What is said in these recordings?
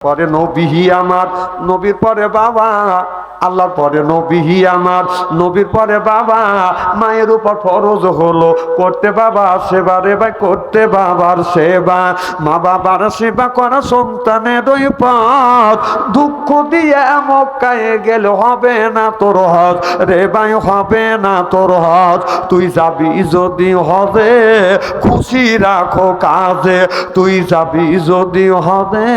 পরে নবী আমার নবীর পরে বাবা। আল্লাহর পরে নবীহি আমার, নবীর পরে বাবা, মায়ের উপর ফরজ হলো। করতে বাবা সেবা রে ভাই করতে বাবার সেবা। মা বাবার সেবা করা সন্তানের ওই পথ। দুঃখ দিয়ে মক্কায় গেলে হবে না তোর হজ রে ভাই হবে না তোর হজ তুই যাবি যদি হজে খুশি রাখো কাজে। তুই যাবি যদি হবে,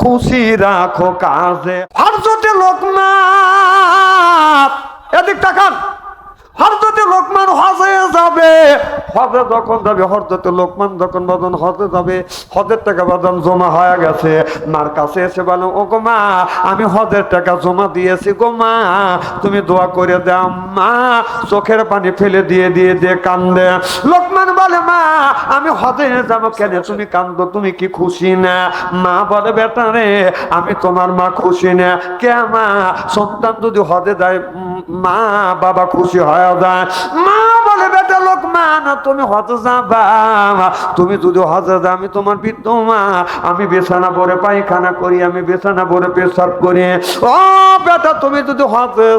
খুশি রাখো কাজে। হরজতে লোকনাথ লোকমান যখন হজে যাবে টাকা জমা হয়ে গেছে। কাছে এসে ও আমি হজের টাকা জমা দিয়েছি গো মা। তুমি দোয়া করে দাও মা। চোখের পানি ফেলে দিয়ে দিয়ে দিয়ে কান্দে। লোকমান বলে, মা, আমি হজে যাব কেন? তুমি কান্দো, তুমি কি খুশি না? মা বলে, বেটা রে, আমি তোমার মা খুশি না। কে মা? সন্তান যদি হজে যায় মা বাবা খুশি হয়ে যায়। মা বলে, বেটা তুমি যাবা তুমি যদি আমি তোমার আমি বিছানা পায়খানা করি, আমি বিছানা পেশাব করি। ও বেটা, তুমি যদি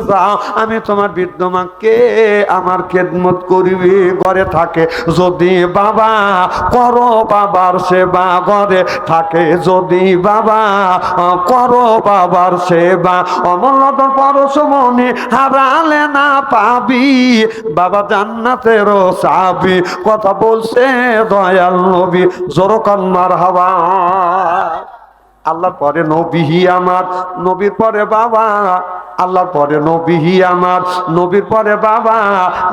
যাও, আমি তোমার আমার খেদমত করিবি। ঘরে থাকে যদি বাবা, করো বাবার সেবা। ঘরে থাকে যদি বাবা, করো বাবার সেবা। অমূল্যতর পরশমণি হারালে না পাবি। বাবা জান্নাতেরও চাবি কথা বলছে দয়াল নবী জোরকান মার হাওয়া আল্লাহর পরে নবীহি আমার, নবীর পরে বাবা। আল্লাহর পরে নবীহি আমার, নবীর পরে বাবা।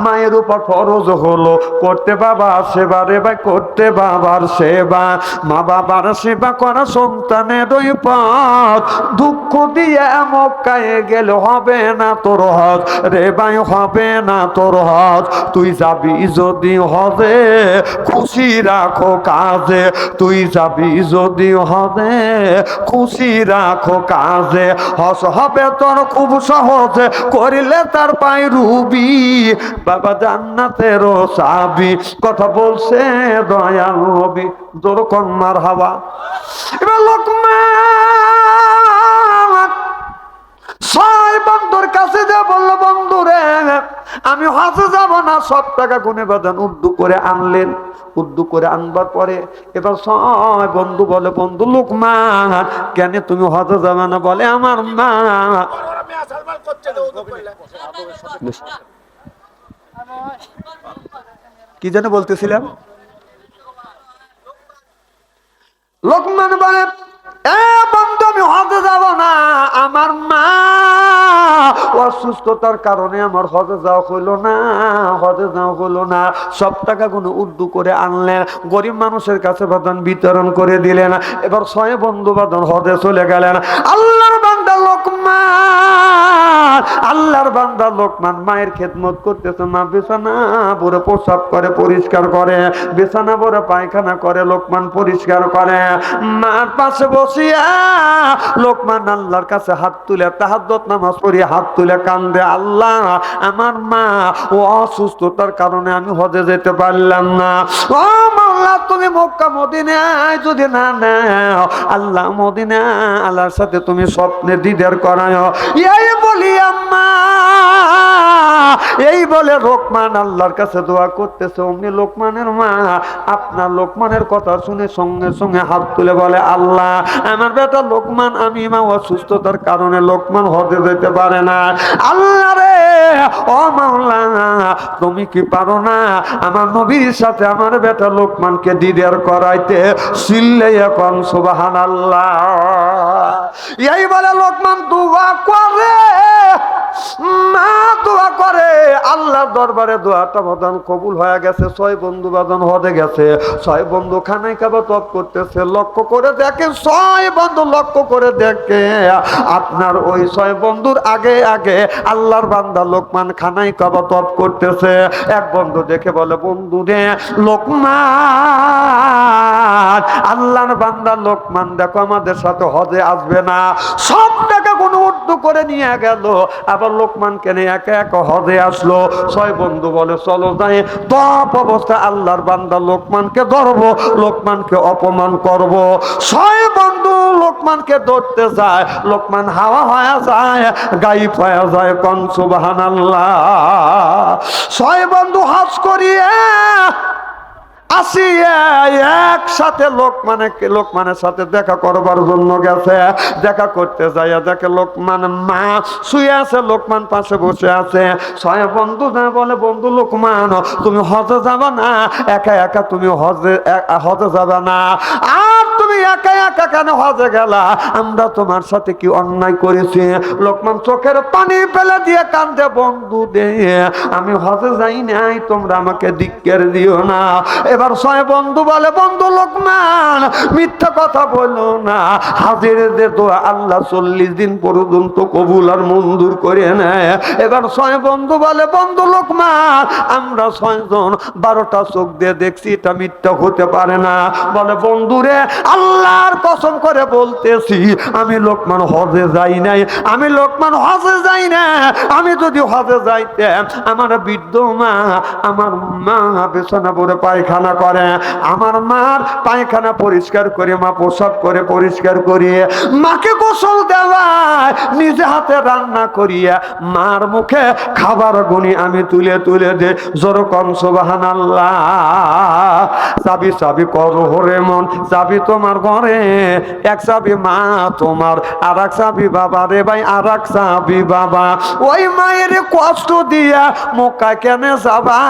মায়ের উপর ফরজ হলো করতে বাবা, সেবা রে ভাই, করতে বাবার সেবা। মা বাবার সেবা করা সন্তানের ওই পথ। দুঃখ দিয়ে মক্কায় গেলে হবে না তোর হজ রে ভাই, হবে না তোর হজ তুই যাবি যদি হজে খুশি রাখো কাজে। তুই যাবি যদি হজে খুশি রাখো কাজে, হস হবে তোর খুব সহজে, করিলে তার পাই রুবি, বাবা জান্নাতেরও সাবি, কথা বলছে দয়াল নবী দোর কন্যার হাওয়া এবার লোকমান ছয় বন্ধুর কাছে যে বলল, বন্ধু রে, আমি হাসে যাব না। সব টাকা গুনে বাদান উর্দু করে আনলেন। উর্দু করে আনবার পরে এবার ছয় বন্ধু বলে, বন্ধু লোকমান, কেন তুমি হজে যাবে না? বলে, আমার মা কি যেন বলতেছিলাম? লোকমান বলে হজে যাব না, আমার মা অসুস্থতার কারণে আমার হজে যাওয়া হলো না, হজে যাওয়া হলো না। সব টাকা কোনো উর্দু করে আনলেন, গরিব মানুষের কাছে বাদন বিতরণ করে দিলেন, এবার ছয় বন্ধু বাদন হজে চলে গেলেন। আল্লাহর আল্লাহর বান্দা লোকমান মায়ের খেদমত করতেছে, মা বিছানা ভরে প্রসাব করে, পরিষ্কার করে, বিছানা ভরে পায়খানা করে, লোকমান পরিষ্কার করে। মার পাশে বসিয়া লোকমান আল্লাহর কাছে হাত তুলে তাহাজ্জত নামাজ পড়ি হাত তুলে কান্দে, আল্লাহ, আমার মা ও অসুস্থতার কারণে আমি হজে যেতে পারলাম না। ও মাল্লা তুমি মক্কা, মদিনায় যদি না নাও, আল্লাহ মদিনা আল্লাহর সাথে তুমি স্বপ্নে দিদার করায় এই বলি আম্মা এই বলে লোকমান আল্লাহর কাছে দোয়া করতেছে, অমনি লোকমানের মা আপনার লোকমানের কথা শুনে সঙ্গে সঙ্গে হাত তুলে বলে, আল্লাহ, আমার বেটা লোকমান, আমি মা অসুস্থতার কারণে লোকমান হতে যেতে পারে না। আল্লাহ রে, ও মাওলা, তুমি কি পারো না আমার নবীর সাথে আমার বেটা লোকমানকে দিদার করাইতে? সিল্লে এখন সুবাহান আল্লাহ এই বলে লোকমান আল্লাহর দরবারে দোয়াটা বাদান কবুল হয়ে গেছে, ছয় বন্ধু বাদান হতে গেছে। ছয় বন্ধু খানাই খাবার তপ করতেছে, লক্ষ্য করে দেখে ছয় বন্ধু লক্ষ্য করে দেখে, আপনার ওই ছয় বন্ধুর আগে আগে আল্লাহর বান্দা লোকমান খানাই কাবা তপ করতেছে। এক বন্ধু দেখে বলে, বন্ধু রে লোকমান, আল্লাহর বান্দা লোকমান, দেখো আমাদের সাথে হজে আসবে না। সব করে নিয়ে গেল। আবার লোকমান কেনে একা একা হজে আসলো। ছয় বন্ধু বলে, চলো যাই। তপ অবস্থা আল্লাহর বান্দা লোকমানকে ধরবো, লোকমানকে অপমান করব। ছয় বন্ধু লোকমানকে ধরতে যায়। লোকমান হাওয়া হয়ে যায়, গাইব হয়ে যায় কন সুবাহান ছয় বন্ধু হাস করিয়ে একসাথে লোকমানে লোকমানের সাথে দেখা করবার জন্য গেছে, দেখা করতে যাইয়া দেখে লোকমান মা শুয়ে আছে, লোকমান পাশে বসে আছে। ছয় বন্ধু না বলে, বন্ধু লোকমান, তুমি হজে যাবে না? একা একা তুমি হজে হজে যাবে না? আর তুমি একা একা কেন হজে গেলা? আমরা তোমার সাথে কি অন্যায় করেছি? লোকমান চোখের পানি ফেলে দিয়ে কান্দে, বন্ধু দে আমি হজে যাই নাই, তোমরা আমাকে দিকের দিও না। এবার ছয় বন্ধু বলে, বন্ধু লোকমান, মিথ্যা কথা বলো না। হাজির দে তো আল্লাহ চল্লিশ দিন পর্যন্ত কবুল আর মঞ্জুর করে নেয়। এবার ছয় বন্ধু বলে, বন্ধু লোকমান, আমরা ছয়জন বারোটা চোখ দিয়ে দেখছি, এটা মিথ্যা হতে পারে না। বলে বন্ধুরে আল্লাহর কসম করে বলতেছি, আমি লোকমান হজে যাই নাই। আমি লোকমান হজে যাই না। আমি যদি হজে যাইতে, আমার বৃদ্ধ মা, আমার মা বিছানা পরে পায়খানা করে, আমার মার পায়খানা পরিষ্কার করে, মা প্রসাব করে পরিষ্কার করিয়ে, মাকে গোসল দেওয়ায়, নিজে হাতে রান্না করিয়া, মার মুখে খাবার গুনি আমি তুলে তুলে দে, জোর কম সোবাহান আল্লাহ চাবি চাবি করো হরে মন, চাবি তোমার ঘরে, এক চাবি মা তোমার আর এক চাবি বাবা রে ভাই আর এক চাবি বাবা। ওই মায়ের কষ্ট দিয়া মোকা কেনে যাবা?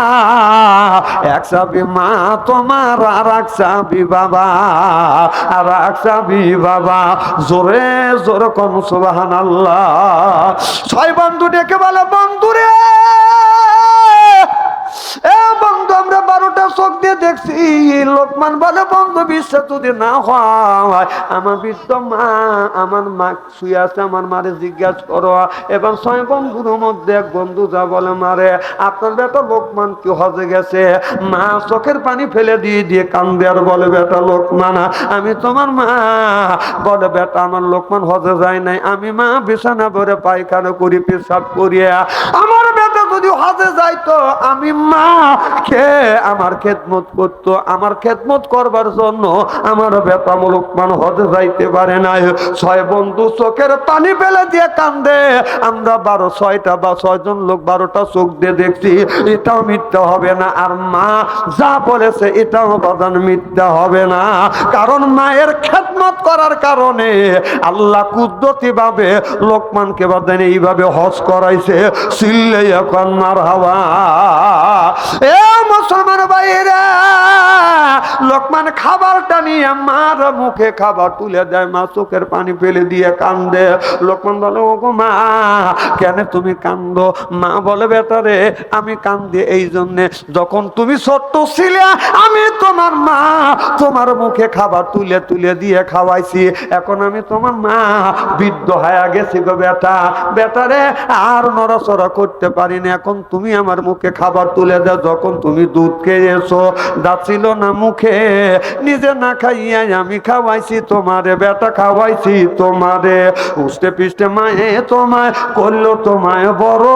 এক চাবি মা তোমার আর এক বাবা, আর এক বাবা। জোরে জোরে কম আল্লাহ ছয় বন্ধু ডেকে বলে, বন্ধুরে! আমরা বারোটা চোখ দিয়ে দেখছি, লোকমান বলে, বন্ধু বিশ্বাস যদি না হয়, আমার বৃদ্ধ মা, আমার মা শুয়ে আছে, আমার মারে জিজ্ঞাসা করো। এবং ছয় বন্ধুর মধ্যে এক বন্ধু যা বলে, মারে, আপনার বেটা লোকমান কি হজে গেছে? মা চোখের পানি ফেলে দিয়ে দিয়ে কান্দে আর বলে, বেটা লোকমান, আমি তোমার মা। বলে, বেটা, আমার লোকমান হজে যায় নাই। আমি মা বিছানা ভরে পায়খানা করি, পেশাব করিয়া আমার যদি হজে যাইতো, আমি মা কে আমার খেদমত করতো। আমার খেদমত করবার জন্য আমার বেটা লোকমান হজে যাইতে পারে না ছয় বন্ধু চোখের পানি ফেলে দিয়ে কান্দে। আমরা বারো, ছয়টা বা ছয়জন লোক বারোটা চোখ দিয়ে দেখছি, এটাও মিথ্যা হবে না। আর মা যা বলেছে, এটাও বাদান মিথ্যা হবে না। কারণ মায়ের খেদমত করার কারণে আল্লাহ কুদ্দতি ভাবে লোকমানকে বাদান এইভাবে হজ করাইছে। সিল্লে এখন মার হাওয়া এ মুসলমান বাইরে লোকমান খাবারটা নিয়ে মার মুখে খাবার তুলে দেয়, মা চোখের পানি ফেলে দিয়ে কান্দে। লোকমান বলে ও গো মা, কেন তুমি কান্দো? মা বলে বেটারে আমি কান্দি এই জন্যে, যখন তুমি ছোট্ট ছিলে, আমি তোমার মা, তোমার মুখে খাবার তুলে তুলে দিয়ে খাওয়াইছি। এখন আমি তোমার মা, বৃদ্ধ হয়ে গেছি গো বেটা। বেটারে আর নড়াচড়া করতে পারি না। এখন তুমি আমার মুখে খাবার তুলে দাও, যখন তুমি দুধ খেয়ে এসো। দাঁত না মুখে নিজে না খাইয়াই আমি খাওয়াইছি, তোমারে বেটা খাওয়াইছি, তোমারে উষ্টে পিষ্টে মায়ে তোমায় করল তোমায় বড়।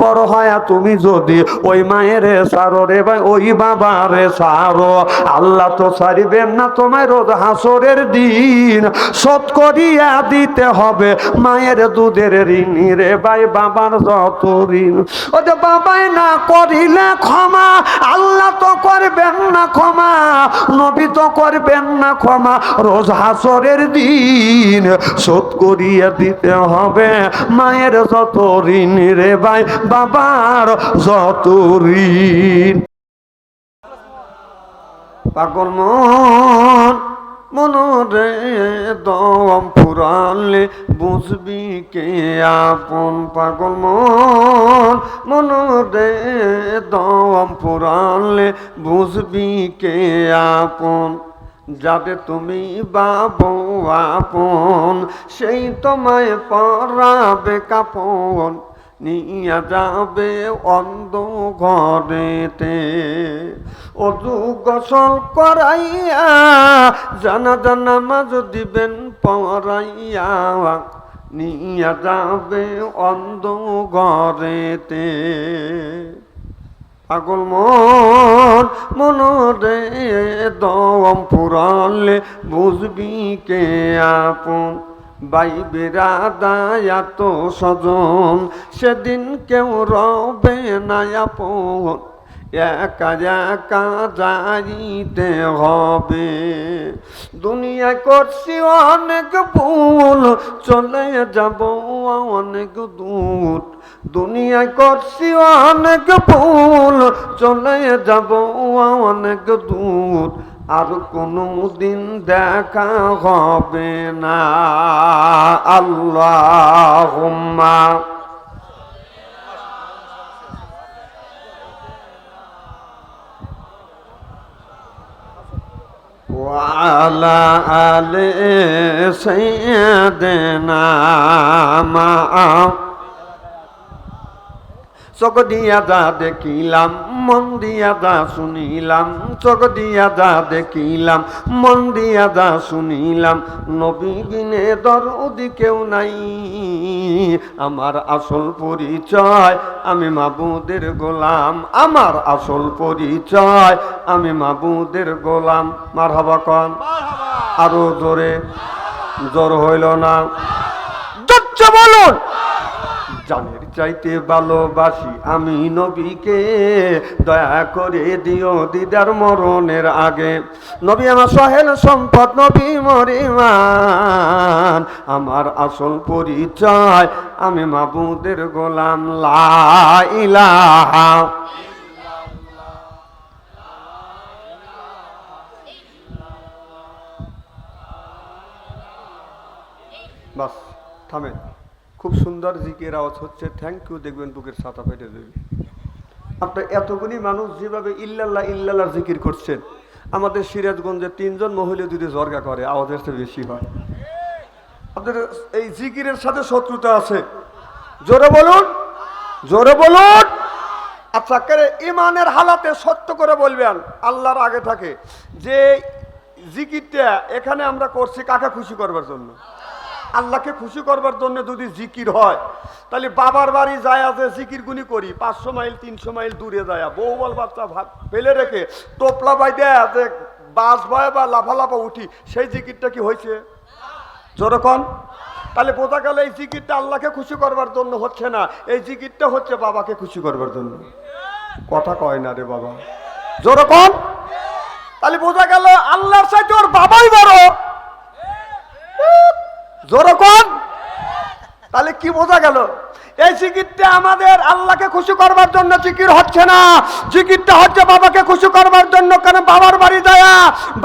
বড় হয় তুমি যদি ওই মায়ের সারো রে ভাই, ওই বাবারে সারো। আল্লাহ তো সারিবেন না তোমায় রোজ হাসরের দিন। শোধ করিয়া দিতে হবে মায়ের দুধের ঋণ রে ভাই, বাবার যত ঋণ। ও যে বাবাই না করিলে ক্ষমা, আল্লাহ তো করবেন না ক্ষমা। নবী তো করবেন না ক্ষমা। রোজ হাসরের দিন শোধ করিয়া দিতে হবে। মায়ের যত ঋণ রে ভাই, বাবার যত ঋণ। পাগল মন মনরে দম ফুরালে বুঝবি কে আপন পাগল মন? মনরে দম ফুরালে বুঝবি কে আপন? যাবে তুমি বাবু আপন, সেই তোমায় পরাবে কাপন। নিয়ে যাবে অন্ধ ঘরেতে অজু গোসল করাইয়া, জানা জানা মাঝ দিবেন পড়াইয়া নিয়ে যাবে অন্ধ ঘরেতে পাগল মন, মনরে দম পুরালে বুঝবি কে আপন? বাই বেড়াদায়া তো সজন, সেদিন কেউ রবে না আপন। একা একা যাইতে হবে। দুনিয়ায় করছি অনেক ভুল, চলে যাব অনেক দূর। দুনিয়ায় করছি অনেক ভুল, চলে যাব অনেক দূর। আর কোনো দিন দেখা হবে না আল্লাহ وعلى آل سيدنا مع চোখ দিয়া যা দেখিলাম মন দিয়া যা শুনিলাম চোখ দিয়া যা দেখিলাম মন দিয়া যা শুনিলাম নবী বিনে দরদি কেউ নাই। আমার আসল পরিচয় আমি মাবুদের গোলাম আমার আসল পরিচয় আমি মাবুদের গোলাম। মার হবা কন আরও জোরে জোর হইল না। বলুন। জানের চাইতে ভালোবাসি। আমি নবীকে দয়া করে দিও দিদার মরণের আগে। নবী আমার সহেল সম্পদ, নবী মরিমান আমার আসল পরিচয়, আমি মাবুদের গোলাম। লাইলাহা বাস, থামেন। খুব সুন্দর জিকের আওয়াজ হচ্ছে। থ্যাংক ইউ দেখবেন বুকের ছাতা ফেটে দেবে আপনার এতগুলি মানুষ যেভাবে ইল্লাল্লাহ ইল্লাল্লাহ জিকির করছেন, আমাদের সিরাজগঞ্জে তিনজন মহিলা যদি জর্গা করে, আওয়াজের চেয়ে বেশি হয়। আপনাদের এই জিকিরের সাথে শত্রুতা আছে। জোরে বলুন জোরে বলুন। আচ্ছা ইমানের হালাতে সত্য করে বলবেন, আল্লাহর আগে থাকে। যে জিকিরটা এখানে আমরা করছি, কাকে খুশি করবার জন্য? আল্লাহকে খুশি করবার জন্য যদি জিকির হয়, তাহলে বাবার বাড়ি যায় আছে জিকির গুনি করি, পাঁচশো মাইল, তিনশো মাইল দূরে যায় বল বাচ্চা ফেলে রেখে টোপলা বাই দেয় যে বাস ভয় বা লাফালাফা উঠি, সেই জিকিরটা কি হয়েছে? যেরকম তাহলে বোঝা গেল এই জিকিরটা আল্লাহকে খুশি করবার জন্য হচ্ছে না, এই জিকিরটা হচ্ছে বাবাকে খুশি করবার জন্য। কথা কয় না রে বাবা। যেরকম তাহলে বোঝা গেল আল্লাহর সাথে ওর বাবাই বড়। যেরকম তাহলে কি বোঝা গেল? এই জিকিরটা আমাদের আল্লাহকে খুশি করবার জন্য জিকির হচ্ছে না। জিকিরটা হচ্ছে বাবাকে খুশি করবার জন্য কেন বাবার বাড়ি যায়,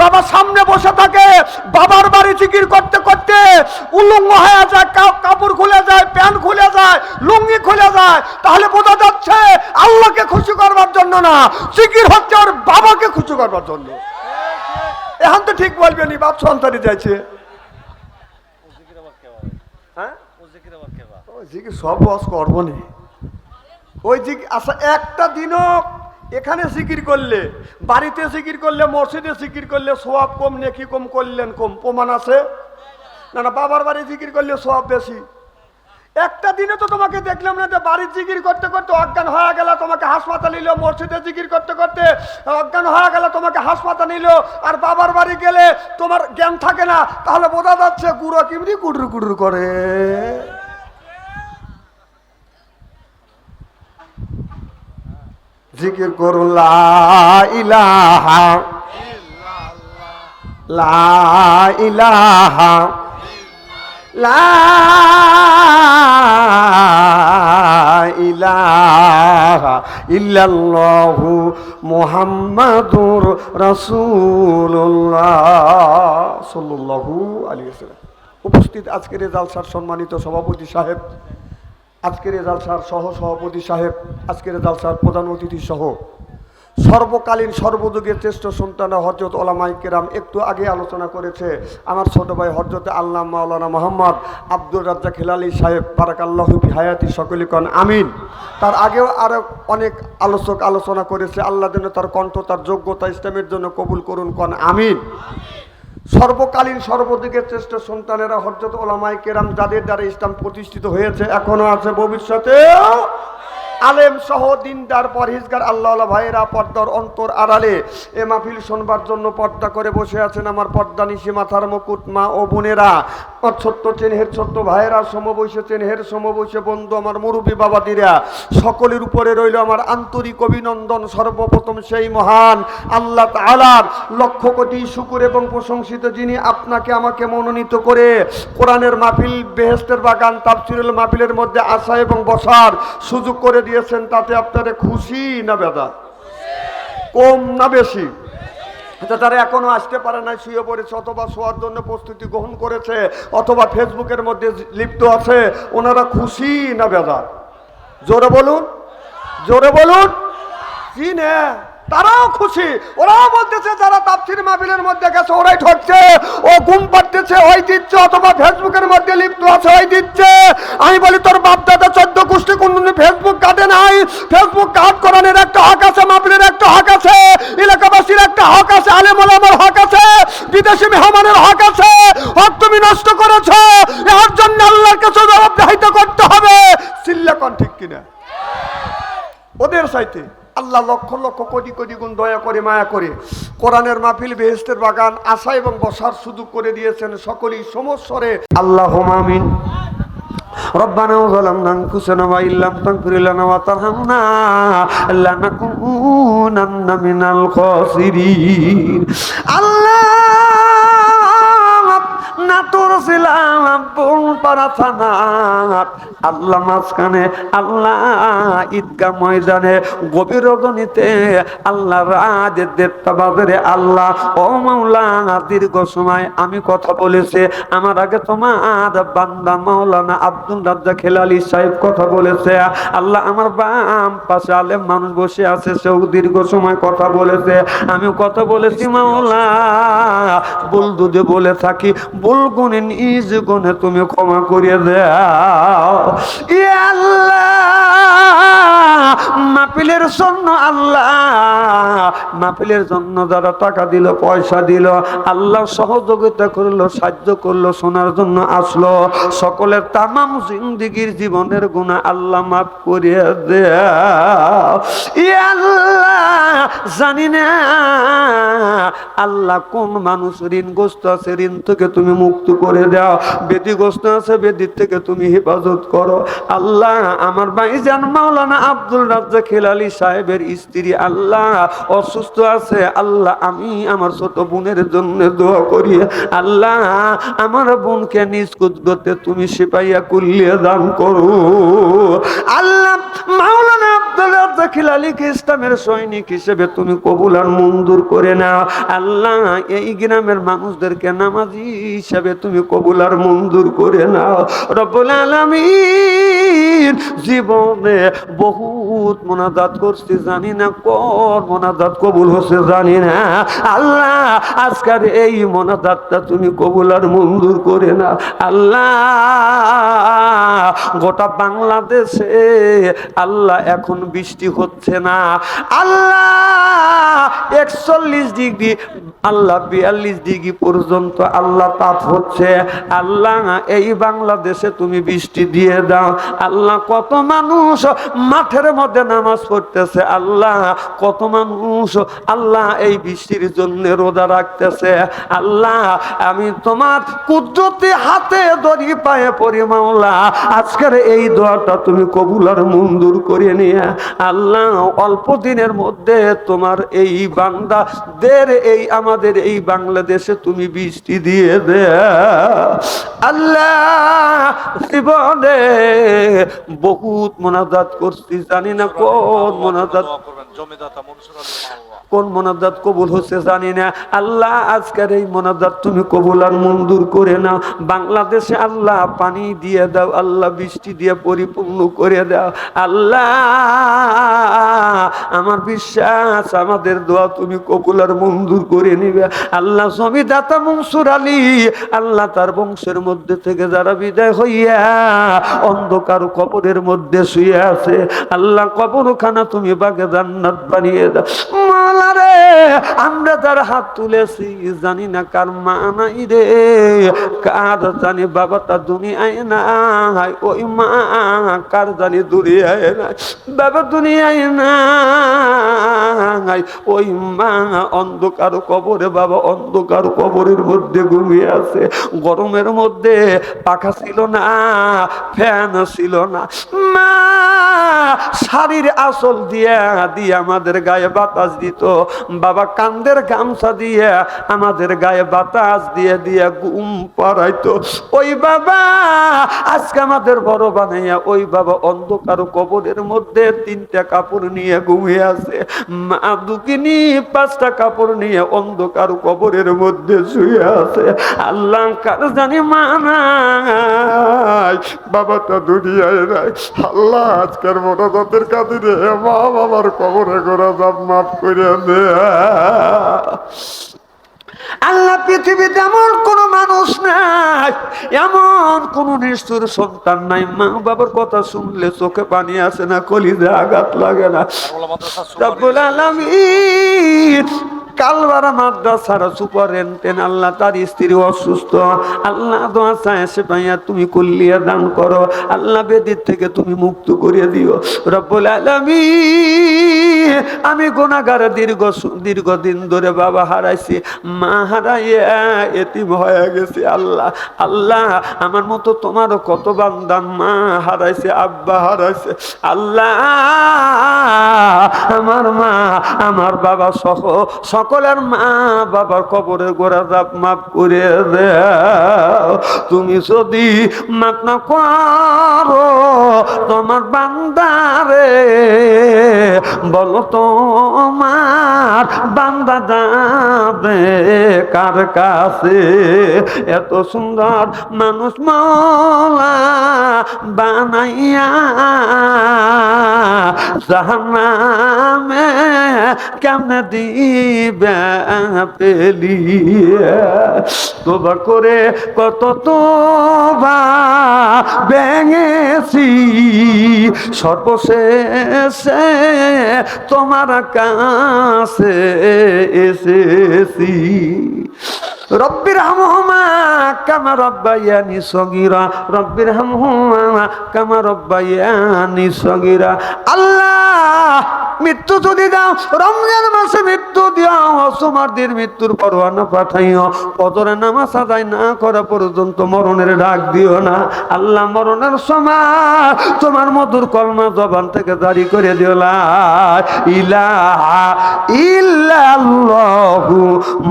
বাবা সামনে বসে থাকে, বাবার বাড়ি জিকির করতে করতে উলুঙ্গ হয়ে যায় কাপড় খুলে যায়, প্যান্ট খুলে যায়, লুঙ্গি খুলে যায়। তাহলে বোঝা যাচ্ছে আল্লাহকে খুশি করবার জন্য না, জিকির হচ্ছে ওর বাবাকে খুশি করবার জন্য। এখন তো ঠিক বলবেনি বাপ সন্তানি যাইছে হ্যাঁ ওই জিকির সব বস করব নি। ওই জিক আচ্ছা একটা দিনও এখানে জিকির করলে, বাড়িতে জিকির করলে, মসজিদে জিকির করলে সোয়াব কম নেকি কম করলেন কম? প্রমাণ আছে? না না, বাবার বাড়ি জিকির করলে সোয়াব বেশি। একটা দিনে তো তোমাকে দেখলাম না যে বাড়ির জিকির করতে করতে অজ্ঞান হয়ে গেল, তোমাকে হাসপাতাল নিল, মসজিদে জিকির করতে করতে অজ্ঞান হয়ে গেল, তোমাকে হাসপাতাল নিল, আর বাবার বাড়ি গেলে তোমার জ্ঞান থাকে না, তাহলে বোঝা যাচ্ছে গুঁড়ো কিমনি গুডুর গুডুর করে। জিকির করুন ইলাহা লা ইলাহা ইল্লাল্লাহু। মুহাম্মাদুর উপস্থিত আজকের জালসার সম্মানিত সভাপতি সাহেব আজকের জালসার সহ সভাপতি সাহেব, আজকের জালসার প্রধান অতিথি সহ, সর্বকালীন সর্বযুগের শ্রেষ্ঠ সন্তান হজরত ওলামাই কেরাম একটু আগে আলোচনা করেছে আমার ছোট ভাই হজরত আল্লাহ মাওলানা মোহাম্মদ আব্দুর রাজ্জাক হিলালি সাহেব বারাকাল্লাহুফি হায়াতি সকলিকন, আমিন। তার আগেও আরও অনেক আলোচক আলোচনা করেছে, আল্লাহ যেন তার কণ্ঠ, তার যোগ্যতা, ইসলামের জন্য কবুল করুন কন, আমিন। সর্বকালীন সর্বদিকের শ্রেষ্ঠ সন্তানেরা হজরত ওলামাই কেরাম যাদের দ্বারা ইসলাম প্রতিষ্ঠিত হয়েছে, এখনও আছে ভবিষ্যতে। আলেম সহ দিনদার পরহিজগার আল্লাহ ভাইয়েরা পর্দার অন্তর আড়ালে এ মাহফিল শোনবার জন্য পর্দা করে বসে আছেন আমার পর্দা নিশি, মাথার মুকুটমা ও বোনেরা। আমার ছোট্ট চেনহের ছোট্ট ভাইয়েরা, সমবয়সে চেনহের সমবয়সে বন্ধু, আমার মুরব্বী বাবাদিরা, সকলের উপরে রইল আমার আন্তরিক অভিনন্দন। সর্বপ্রথম সেই মহান আল্লাহ তালার লক্ষ কোটি শুকুর এবং প্রশংসিত, যিনি আপনাকে আমাকে মনোনীত করে কোরআনের মাহফিল বেহেস্তের বাগান, তাফসিরুল মাহফিলের মধ্যে আসা এবং বসার সুযোগ করে দিয়েছেন, তাতে আপনারা খুশি না বেদা? কম না বেশি? আচ্ছা তারা এখনও আসতে পারে নাই, শুয়ে পড়েছে, অথবা শোয়ার জন্য প্রস্তুতি গ্রহণ করেছে, অথবা ফেসবুকের মধ্যে লিপ্ত আছে, ওনারা খুশি না বেদা জোরে বলুন জোরে বলুন। চিনে তারাও খুশি। ওরাও বলতেছে যারা তাপসির মাহফিলের মধ্যে গেছে, ওরাই ঠকছে। ও ঘুম পাড়তেছে, ওই দিচ্ছে, অথবা ফেসবুকের মধ্যে লিপ্ত আছে, ওই দিচ্ছে। আমি বলি, তোর বাপ দাদা চোদ্দ কুষ্টি কোনদিন ফেসবুক কাটে নাই? ফেসবুক কাট করানোর একটা হক আছে, মাহফিলের একটা হক আছে। একটা হক আছে, আলেম ওলামার হক আছে, বিদেশি মেহমানের হক আছে। হক তুমি নষ্ট করেছ, এর জন্য আল্লাহর কাছে জবাবদাহিত করতে হবে। চিল্লাকন ঠিক কিনা? ওদের সাইতে আল্লাহ লক্ষ লক্ষ কোটি কোটি গুণ দয়া করে, মায়া করে কোরআনের মাহফিল বেহেস্তের বাগান, আশা এবং বসার সুযোগ করে দিয়েছেন সকলেই সমস্বরে। আল্লাহ আমিন। ربنا ظلمنا انفسنا وان لم تغفر لنا وترحمنا لنكونن من الخاسرين الله নাটোর ছিলাম আল্লাহ মাঝখানে, আল্লাহ ঈদগাহ ময়দানে, গভীর রজনীতে আল্লাহ রাজের দেবতা বাজারে আল্লাহ, ও দীর্ঘ সময় আমি কথা বলেছে। আমার আগে তোমার বান্দা মাওলানা আব্দুল রাজ্জা খেলালি সাহেব কথা বলেছে। আল্লাহ আমার বাম পাশে আলেম মানুষ বসে আছে, সেও দীর্ঘ সময় কথা বলেছে। আমি কথা বলেছি মাওলা বুল দুধে বলে থাকি বল গুনে নিজ গুণে তুমি ক্ষমা করিয়ে দাও। আল্লাহ মাপিলের জন্য আল্লাহ। মাপিলের জন্য যারা টাকা দিল, পয়সা দিল, আল্লাহ সহযোগিতা করল, সাহায্য করল, শোনার জন্য আসলো। সকলের তামাম জিন্দিগির জীবনের গুণা আল্লাহ মাফ করিয়ে জানি না আল্লাহ কোন মানুষ ঋণগ্রস্ত আছে, ঋণ থেকে তুমি মুক্ত করে দাও। বেদিগ্রস্ত আছে বেদির থেকে তুমি হেফাজত করো। আল্লাহ, আমার মাওলানা আব্দুল রাজ্জাক খেলালি সাহেবের স্ত্রী আল্লাহ অসুস্থ আছে, আল্লাহ আমি আমার ছোট বোনের জন্য দোয়া করি। আল্লাহ, আমার বোনকে নিজ কুদরতে তুমি সিপাইয়া কুল্লিয়ে দান করো। আল্লাহ, মাওলানা আব্দুল রাজ্জাক খেলালিকে ইসলামের সৈনিক হিসেবে তুমি কবুল আর মঞ্জুর করে নাও। আল্লাহ, এই গ্রামের মানুষদেরকে নামাজি হিসাবে তুমি কবুল আর মঞ্জুর করে নাও। রব্বুল আলামিন। জীবনে বহুত মোনাজাত করছি, জানি না কোন মোনাজাত কবুল হচ্ছে, জানি না। আল্লাহ, আজকের এই মোনাজাতটা তুমি কবুল আর মঞ্জুর করে না। আল্লাহ, গোটা বাংলাদেশে আল্লাহ এখন বৃষ্টি হচ্ছে না। আল্লাহ, একচল্লিশ ডিগ্রি, আল্লাহ বিয়াল্লিশ ডিগ্রি পর্যন্ত আল্লাহ তাপ হচ্ছে। আল্লাহ, এই বাংলাদেশে তুমি বৃষ্টি দিয়ে দাও। আল্লাহ কত মানুষ মাঠের মধ্যে নামাজ পড়তেছে, আল্লাহ, কত মানুষ আল্লাহ এই বৃষ্টির জন্য রোজা রাখতেছে। আল্লাহ, আমি তোমার কুদরতি হাতে দড়ি পায়ে পড়ি, মাওলা। আজকের এই দোয়াটা তুমি কবুল আর মঞ্জুর করে নিয়ে, আল্লাহ, অল্প দিনের মধ্যে তোমার এই বান্দাদের, এই আমাদের এই বাংলাদেশে তুমি বৃষ্টি দিয়ে দে। আল্লাহ, জীবনে বহুত মোনাজাত করছি জানি না কোন মোনাজাত। জমিদাতা মনসুর কোন মোনাজাত কবুল হচ্ছে জানি না। আল্লাহ, আজকের এই মোনাজাত তুমি কবুল আর মঞ্জুর করে নাও। বাংলাদেশে আল্লাহ পানি দিয়ে দাও, আল্লাহ বৃষ্টি দিয়ে পরিপূর্ণ করে দাও। আল্লাহ, আমার বিশ্বাস, আমাদের দোয়া তুমি কবুল আর মঞ্জুর করে নিবে। আল্লাহ দাতা মনসুর আলী, আল্লাহ তার বংশের মধ্যে থেকে যারা বিদায় হইয়া অন্ধকার কবরের মধ্যে শুয়ে আছে, আল্লাহ কবরখানা তুমি বাগে জান্নাত বানিয়ে দাও। মাওলা আল্লাহ রে আমরা যার হাত তুলেছি, জানি না কার মা নাই রে। কার জানি বাবাটা দুনিয়ায় নাই, ওই মা কার জানি দুনিয়ায় নাই। বাবা দুনিয়ায় নাই, ওই মা অন্ধকার কবরে, বাবা অন্ধকার কবরের মধ্যে ঘুমিয়ে আছে। গরমের মধ্যে পাখা ছিল না, ফ্যান ছিল না। মা, শাড়ির আসল দিয়া, দিয়ে আমাদের গায়ে বাতাস দিত। বাবা কান্দের গামছা দিয়ে আমাদের গায়ে বাতাস দিয়ে দিয়ে ঘুম পাড়াইতো। ওই বাবা, আজকে আমাদের বড় বানাইয়া ওই বাবা অন্ধকার কবরের মধ্যে তিনটা কাপড় নিয়ে ঘুমিয়ে আছে। মা দুকিনি পাঁচটা কাপড় নিয়ে অন্ধকার কবরের মধ্যে শুয়ে আছে। আল্লাহ কার জানি মা নাই বাবাটা দুনিয়ায় নাই। আল্লাহ আজকের মোটাজাতের কাদিরে মা বাবার কবরে করে যাব মাফ করে দে আল্লাহ পৃথিবীতে এমন কোন মানুষ নাই এমন কোন নিষ্ঠুর সন্তান নাই। মা বাবার কথা শুনলে চোখে পানি আসে না কলিদে আঘাত লাগে না। রব্বুল আলামিন। কালবারা মাদ্রাসার সুপারেন্টেন আল্লাহ তার স্ত্রী অসুস্থ। আল্লাহ দোয়া চায়, সে পাইয়া তুমি কুল্লিয়া দান করো। আল্লাহ বেদির থেকে তুমি মুক্ত করে দিও। রব্বুল আলামিন, আমি গুণাগার দীর্ঘ দীর্ঘদিন ধরে বাবা হারাইছি, মা হারাইয়া এতিম হয়ে গেছি আল্লাহ। আল্লাহ, আমার মতো তোমারও কত বান্দা মা হারাইছে, আব্বা হারাইছে। আল্লাহ, আমার মা, আমার বাবা সহ সকলের মা বাবার কবরে গোড়া জাপ মাফ করে দে তুমি যদি মাপ না করো, তোমার বান্দারে, বলো তোমার বান্দা যাবে কার কাছে? এত সুন্দর মানুষ মলা বানাইয়া জাহান্নামে কেমনে দিবে? পেলিয়ে তোবা করে কত তোবা ভেঙেছি। সর্বশেষে তোমার কাছে এসেছি। রব্বির হামহুমা কামা রব্বায়ানি সগীরা। রব্বির হামহুমা কামা রব্বায়ানি সগীরা। আল্লাহ মৃত্যু যদি দাও, রমজান মাসে মৃত্যু দিও সুমারদের মৃত্যুর পরোয়ানা পাঠাইও। পদরে নামাজ আদায় না করা পর্যন্ত মরণের ডাক দিও না। আল্লাহ মরণের সময় তোমার মধুর কলমা জবান থেকে জারি করে দিও। লা ইলাহা ইল্লাল্লাহু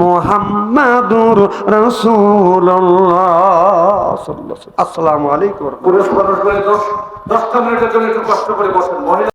মুহাম্মাদুর রাসূলুল্লাহ। আসসালামু আলাইকুম মিনিটের জন্য একটু কষ্ট করে বসেন। মহিলা